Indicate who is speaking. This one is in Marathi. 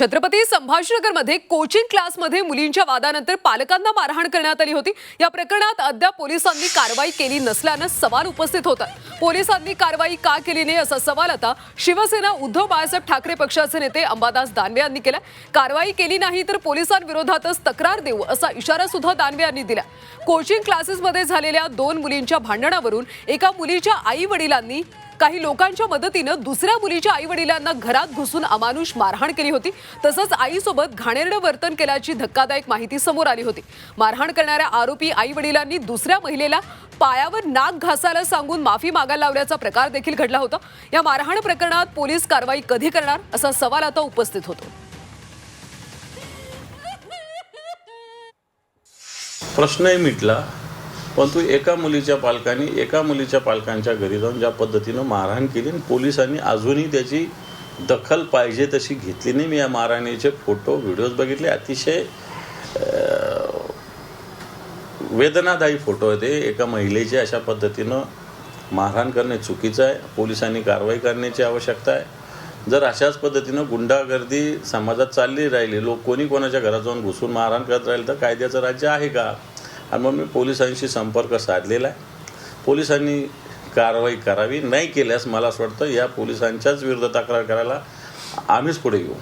Speaker 1: छत्रपती संभाजीनगरमध्ये कोचिंग क्लासमध्ये मुलींच्या वादानंतर पालकांना मारहाण करण्यात आली होती. या प्रकरणात अद्याप पोलिसांनी कारवाई केली नसल्यानं सवाल उपस्थित होतात. पोलिसांनी कारवाई का केली नाही असा सवाल आता शिवसेना उद्धव बाळासाहेब ठाकरे पक्षाचे नेते अंबादास दानवे यांनी केला कारवाई केली नाही तर पोलिसांविरोधातच तक्रार देऊ असा इशारा सुद्धा दानवे यांनी दिला कोचिंग क्लासेसमध्ये झालेल्या दोन मुलींच्या भांडणावरून एका मुलीच्या आई वडिलांनी काही लोकांच्या मदतीनं दुसऱ्या मुलीच्या आई वडिलांना घरात घुसून अमानुष मारहाण केली होती. तसंच आईसोबत घाणेरडं वर्तन केल्याची धक्कादायक माहिती समोर आली होती. मारहाण करणाऱ्या आरोपी आई वडिलांनी दुसऱ्या महिलेला पायावर नाक घासायला सांगून माफी मागायला लावल्याचा प्रकार देखील घडला होता. या मारहाण प्रकरणात पोलीस कारवाई कधी करणार असा सवाल आता उपस्थित होतो.
Speaker 2: प्रश्नही मिटला परंतु एका मुलीच्या पालकांनी एका मुलीच्या पालकांच्या घरी जाऊन ज्या पद्धतीनं मारहाण केली पोलिसांनी अजूनही त्याची दखल पाहिजे तशी घेतली नाही. मी या मारहाणीचे फोटो व्हिडिओज बघितले. अतिशय वेदनादायी फोटो आहे ते. एका महिलेचे अशा पद्धतीनं मारहाण करणे चुकीचं आहे. पोलिसांनी कारवाई करण्याची आवश्यकता आहे. जर अशाच पद्धतीनं गुंडागर्दी समाजात चालली राहिली लोक कोणी कोणाच्या घरात जाऊन घुसून मारहाण करत राहील तर कायद्याचं राज्य आहे का? आणि मग मी पोलिसांशी संपर्क साधलेला आहे. पोलिसांनी कारवाई करावी नाही केल्यास मला असं वाटतं या पोलिसांच्याच विरुद्ध तक्रार करायला आम्हीच पुढे येऊ.